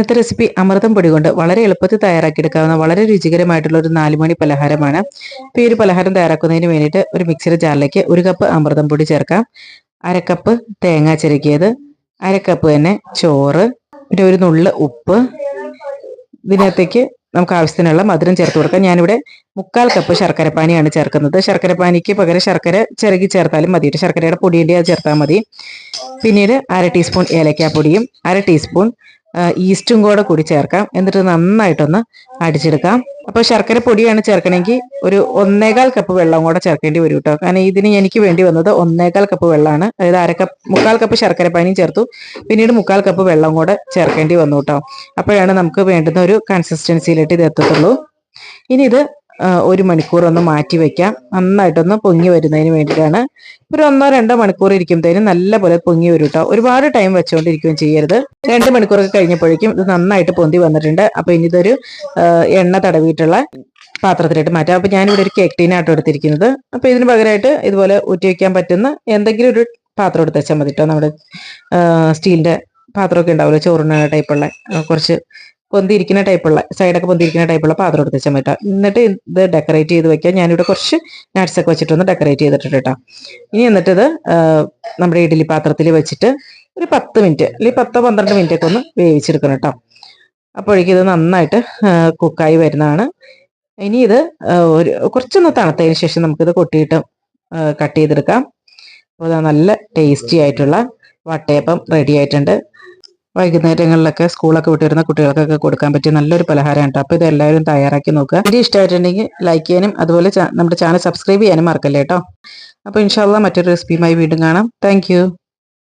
ഇന്നത്തെ റെസിപ്പി അമൃതം പൊടി കൊണ്ട് വളരെ എളുപ്പത്തിൽ തയ്യാറാക്കിയെടുക്കാവുന്ന വളരെ രുചികരമായിട്ടുള്ള ഒരു നാലുമണി പലഹാരമാണ്. അപ്പോൾ ഈ ഒരു പലഹാരം തയ്യാറാക്കുന്നതിന് വേണ്ടിയിട്ട് ഒരു മിക്സിയുടെ ജാറിലേക്ക് ഒരു കപ്പ് അമൃതം പൊടി ചേർക്കാം. അരക്കപ്പ് തേങ്ങ ചിരക്കിയത് അരക്കപ്പ് തന്നെ ചോറ് പിന്നെ ഒരു നുള്ള് ഉപ്പ്. ഇതിനകത്തേക്ക് നമുക്ക് ആവശ്യത്തിനുള്ള മധുരം ചേർത്ത് കൊടുക്കാം. ഞാനിവിടെ മുക്കാൽ കപ്പ് ശർക്കരപ്പാനിയാണ് ചേർക്കുന്നത്. ശർക്കരപ്പാനിക്ക് പകരം ശർക്കര ചിരകി ചേർത്താലും മതി. ശർക്കരയുടെ പൊടിയുടെ ചേർത്താൽ മതി. പിന്നീട് അര ടീസ്പൂൺ ഏലക്കാപ്പൊടിയും അര ടീസ്പൂൺ ഈസ്റ്റും കൂടെ കൂടി ചേർക്കാം. എന്നിട്ട് നന്നായിട്ടൊന്ന് അടിച്ചെടുക്കാം. അപ്പോൾ ശർക്കര പൊടിയാണ് ചേർക്കണമെങ്കിൽ ഒരു ഒന്നേകാൽ കപ്പ് വെള്ളം കൂടെ ചേർക്കേണ്ടി വരും കേട്ടോ കാരണം ഇതിന് എനിക്ക് വേണ്ടി വന്നത് ഒന്നേകാൽ കപ്പ് വെള്ളമാണ്. അതായത് അര കപ്പ് മുക്കാൽ കപ്പ് ശർക്കര പാനിയും ചേർത്തു. പിന്നീട് മുക്കാൽ കപ്പ് വെള്ളം കൂടെ ചേർക്കേണ്ടി വന്നു കേട്ടോ അപ്പോഴാണ് നമുക്ക് വേണ്ടുന്ന ഒരു കൺസിസ്റ്റൻസിയിലിട്ട് ഇത് എത്തത്തുള്ളൂ. ഇനി ഇത് ഒരു മണിക്കൂർ ഒന്ന് മാറ്റി വെക്കാം. നന്നായിട്ടൊന്ന് പൊങ്ങി വരുന്നതിന് വേണ്ടിയിട്ടാണ്. ഒരു ഒന്നോ രണ്ടോ മണിക്കൂർ ഇരിക്കുമ്പോഴത്തേനും നല്ല പോലെ പൊങ്ങി വരും കേട്ടോ ഒരുപാട് ടൈം വെച്ചുകൊണ്ടിരിക്കുകയും ചെയ്യരുത്. രണ്ട് മണിക്കൂറൊക്കെ കഴിഞ്ഞപ്പോഴേക്കും ഇത് നന്നായിട്ട് പൊന്തി വന്നിട്ടുണ്ട്. അപ്പൊ ഇനി ഇതൊരു എണ്ണ തടവിയിട്ടുള്ള പാത്രത്തിലിട്ട് മാറ്റാം. അപ്പൊ ഞാനിവിടെ ഒരു കേക്ക് ടീനാട്ടോ എടുത്തിരിക്കുന്നത്. അപ്പൊ ഇതിന് പകരമായിട്ട് ഇതുപോലെ ഊറ്റി വയ്ക്കാൻ പറ്റുന്ന എന്തെങ്കിലും ഒരു പാത്രം എടുത്ത് വെച്ചാൽ മതി കേട്ടോ നമ്മുടെ സ്റ്റീലിന്റെ പാത്രമൊക്കെ ഉണ്ടാവില്ല ചോറിന് ടൈപ്പുള്ള കുറച്ച് പൊന്തിയിരിക്കുന്ന ടൈപ്പുള്ള സൈഡൊക്കെ പൊന്തിയിരിക്കുന്ന ടൈപ്പുള്ള പാത്രം എടുത്ത് വെച്ചാൽ പറ്റാം എന്നിട്ട് ഇത് ഡെക്കറേറ്റ് ചെയ്ത് വെക്കാം. ഞാനിവിടെ കുറച്ച് നട്ട്സൊക്കെ വെച്ചിട്ടൊന്ന് ഡെക്കറേറ്റ് ചെയ്തിട്ടുണ്ട് കേട്ടോ ഇനി എന്നിട്ട് ഇത് നമ്മുടെ ഇഡ്ഡലി പാത്രത്തിൽ വെച്ചിട്ട് ഒരു പത്ത് മിനിറ്റ് അല്ലെങ്കിൽ പത്തോ പന്ത്രണ്ട് മിനിറ്റ് ഒക്കെ ഒന്ന് വേവിച്ചെടുക്കണം കേട്ടോ അപ്പോഴേക്കും ഇത് നന്നായിട്ട് കുക്കായി വരുന്നതാണ്. ഇനി ഇത് ഒരു കുറച്ചൊന്ന് തണുത്തതിന് ശേഷം നമുക്കിത് കൊട്ടിയിട്ട് കട്ട് ചെയ്തെടുക്കാം. അപ്പോൾ നല്ല ടേസ്റ്റി ആയിട്ടുള്ള വട്ടയപ്പം റെഡി ആയിട്ടുണ്ട്. വൈകുന്നേരങ്ങളിലൊക്കെ സ്കൂളൊക്കെ വിട്ട് വരുന്ന കുട്ടികൾക്കൊക്കെ കൊടുക്കാൻ പറ്റിയ നല്ലൊരു പലഹാരമാണ് അപ്പോൾ ഇത് എല്ലാവരും തയ്യാറാക്കി നോക്കുക. വീഡിയോ ഇഷ്ടമായിട്ടുണ്ടെങ്കിൽ ലൈക്ക് ചെയ്യാനും അതുപോലെ നമ്മുടെ ചാനൽ സബ്സ്ക്രൈബ് ചെയ്യാനും മറക്കല്ലേ കേട്ടോ അപ്പോൾ ഇൻഷാല്ല മറ്റൊരു റെസിപ്പിയുമായി വീണ്ടും കാണാം. താങ്ക്